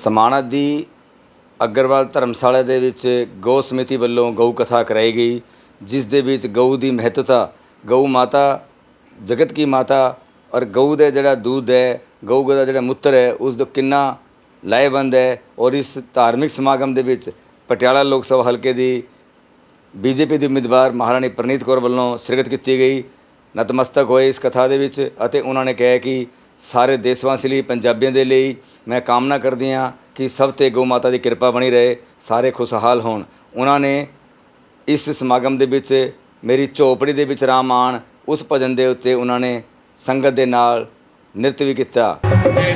ਸਮਾਣਾ ਦੀ ਅਗਰਵਾਲ ਧਰਮਸ਼ਾਲਾ ਦੇ ਵਿੱਚ ਗਊ ਸਮਿਤੀ ਵੱਲੋਂ ਗਊ ਕਥਾ ਕਰਾਈ ਗਈ, ਜਿਸ ਦੇ ਵਿੱਚ ਗਊ ਦੀ ਮਹੱਤਤਾ, ਗਊ ਮਾਤਾ, ਜਗਤ ਕੀ ਮਾਤਾ ਔਰ ਗਊ ਦਾ ਜਿਹੜਾ ਦੁੱਧ ਹੈ, ਗਊ ਦਾ ਜਿਹੜਾ ਮੁੱਤਰ ਹੈ, ਉਸ ਦਾ ਕਿੰਨਾ ਲਾਹੇਵੰਦ ਹੈ ਔਰ ਇਸ ਧਾਰਮਿਕ ਸਮਾਗਮ ਦੇ ਵਿੱਚ ਪਟਿਆਲਾ ਲੋਕ ਸਭਾ ਹਲਕੇ ਦੀ ਬੀਜੇਪੀ ਦੀ ਉਮੀਦਵਾਰ ਮਹਾਰਾਣੀ ਪ੍ਰਨੀਤ ਕੌਰ ਵੱਲੋਂ ਸਿਰਕਤ ਕੀਤੀ ਗਈ। ਨਤਮਸਤਕ ਹੋਏ ਇਸ ਕਥਾ ਦੇ ਵਿੱਚ ਅਤੇ ਉਹਨਾਂ ਨੇ ਕਿਹਾ ਕਿ ਸਾਰੇ ਦੇਸ਼ਵਾਸੀ ਲਈ, ਪੰਜਾਬੀਆਂ ਦੇ ਲਈ ਮੈਂ ਕਾਮਨਾ ਕਰਦੀ ਹਾਂ ਕਿ ਸਭ ਤੇ ਗਊ ਮਾਤਾ ਦੀ ਕਿਰਪਾ ਬਣੀ ਰਹੇ, ਸਾਰੇ ਖੁਸ਼ਹਾਲ ਹੋਣ। ਉਹਨਾਂ ਨੇ ਇਸ ਸਮਾਗਮ ਦੇ ਵਿੱਚ, ਮੇਰੀ ਝੋਪੜੀ ਦੇ ਵਿੱਚ ਰਾਮ ਆਣ, ਉਸ ਭਜਨ ਦੇ ਉੱਤੇ ਉਹਨਾਂ ਨੇ ਸੰਗਤ ਦੇ ਨਾਲ ਨ੍ਰਿਤ ਵੀ ਕੀਤਾ। ਜੈ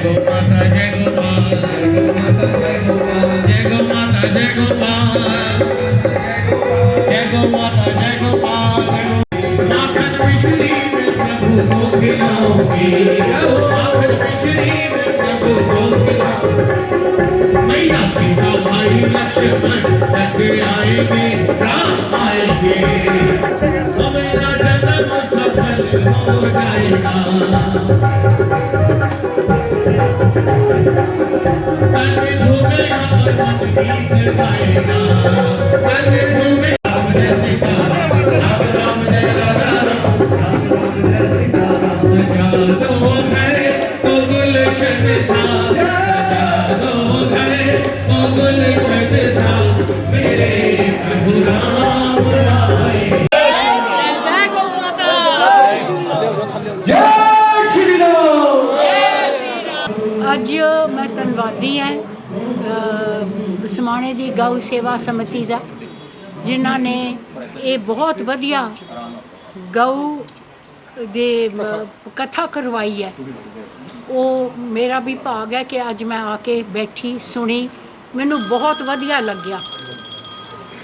ਗੋ ਮਾਤਾ सीता भाई लक्ष्मण सब आएँगे राम आएँगे। तो मेरा जन्म सफल हो जाएगा। तन झूमेगा और मन गीत गाएगा। तन झूमे ਅੱਜ ਮੈਂ ਧੰਨਵਾਦੀ ਹਾਂ ਸਮਾਣੇ ਦੀ ਗਊ ਸੇਵਾ ਸਮਿਤੀ ਦਾ ਜਿਨ੍ਹਾਂ ਨੇ ਇਹ ਬਹੁਤ ਵਧੀਆ ਗਊ ਦੇ ਕਥਾ ਕਰਵਾਈ ਹੈ ਉਹ ਮੇਰਾ ਵੀ ਭਾਗ ਹੈ ਕਿ ਅੱਜ ਮੈਂ ਆ ਕੇ ਬੈਠੀ ਸੁਣੀ ਮੈਨੂੰ ਬਹੁਤ ਵਧੀਆ ਲੱਗਿਆ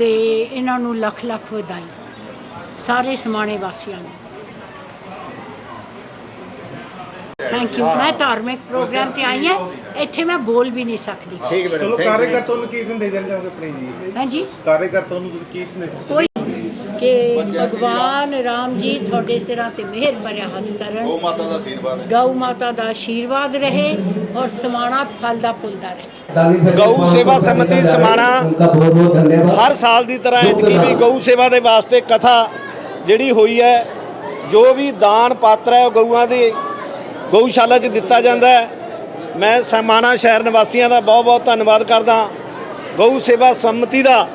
ਤੇ ਇਹਨਾਂ ਨੂੰ ਲੱਖ ਲੱਖ ਵਧਾਈ ਸਾਰੇ ਸਮਾਣੇ ਵਾਸੀਆਂ ਨੂੰ। ਥੈਂਕ ਯੂ ਮੈਂ ਧਾਰਮਿਕ ਪ੍ਰੋਗਰਾਮ ਤੇ ਆਈ ਹਾਂ ਇੱਥੇ ਮੈਂ ਬੋਲ ਵੀ ਨਹੀਂ ਸਕਦੀ। ਚਲੋ ਕਾਰਜਕਰਤਾ ਨੂੰ ਕੀ ਸੰਦੇਸ਼ ਦੇਣਾ ਚਾਹੋਗੇ ਆਪਣੇ ਜੀ? ਹਾਂਜੀ ਕਾਰਜਕਰਤਾ ਨੂੰ ਤੁਸੀਂ ਕੀ ਸੰਦੇਸ਼ ਕੋਈ ਕਿ ਭਗਵਾਨ ਰਾਮ ਜੀ ਤੁਹਾਡੇ ਸਿਰਾਂ ਤੇ ਮਿਹਰ ਭਰਿਆ ਹੱਥ ਧਰਨ। ਗਊ ਮਾਤਾ ਦਾ ਆਸ਼ੀਰਵਾਦ ਗਊ ਮਾਤਾ ਦਾ ਆਸ਼ੀਰਵਾਦ ਰਹੇ ਔਰ ਸਮਾਣਾ ਫਲਦਾ ਫੁੱਲਦਾ ਰਹੇ। ਗਊ ਸੇਵਾ ਸਮਿਤੀ ਸਮਾਣਾ ਹਰ ਸਾਲ ਦੀ ਤਰ੍ਹਾਂ ਇਤਕੀ ਵੀ ਗਊ ਸੇਵਾ ਦੇ ਵਾਸਤੇ ਕਥਾ ਜਿਹੜੀ ਹੋਈ ਹੈ ਜੋ ਵੀ ਦਾਨ ਪਾਤਰ ਹੈ ਉਹ ਗਊਆਂ ਦੀ ਗਊਸ਼ਾਲਾ 'ਚ ਦਿੱਤਾ ਜਾਂਦਾ ਹੈ। ਮੈਂ ਸਮਾਣਾ ਸ਼ਹਿਰ ਨਿਵਾਸੀਆਂ ਦਾ ਬਹੁਤ ਬਹੁਤ ਧੰਨਵਾਦ ਕਰਦਾ ਗਊ ਸੇਵਾ ਸਮਿਤੀ ਦਾ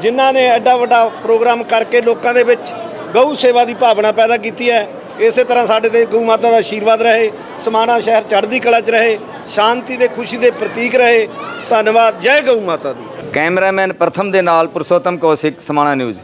ਜਿਨ੍ਹਾਂ ਨੇ ਐਡਾ ਵੱਡਾ ਪ੍ਰੋਗਰਾਮ ਕਰਕੇ ਲੋਕਾਂ ਦੇ ਵਿੱਚ ਗਊ ਸੇਵਾ ਦੀ ਭਾਵਨਾ ਪੈਦਾ ਕੀਤੀ ਹੈ, ਇਸੇ ਤਰ੍ਹਾਂ ਸਾਡੇ ਤੇ ਗਊ ਮਾਤਾ ਦਾ ਆਸ਼ੀਰਵਾਦ ਰਹੇ, ਸਮਾਣਾ ਸ਼ਹਿਰ ਚੜ੍ਹਦੀ ਕਲਾ 'ਚ ਰਹੇ, ਸ਼ਾਂਤੀ ਦੇ ਖੁਸ਼ੀ ਦੇ ਪ੍ਰਤੀਕ ਰਹੇ, ਧੰਨਵਾਦ, ਜੈ ਗਊ ਮਾਤਾ ਦੀ। ਕੈਮਰਾਮੈਨ ਪ੍ਰਥਮ ਦੇ ਨਾਲ ਪੁਰਸ਼ੋਤਮ ਕੌਸ਼ਿਕ, ਸਮਾਣਾ ਨਿਊਜ਼।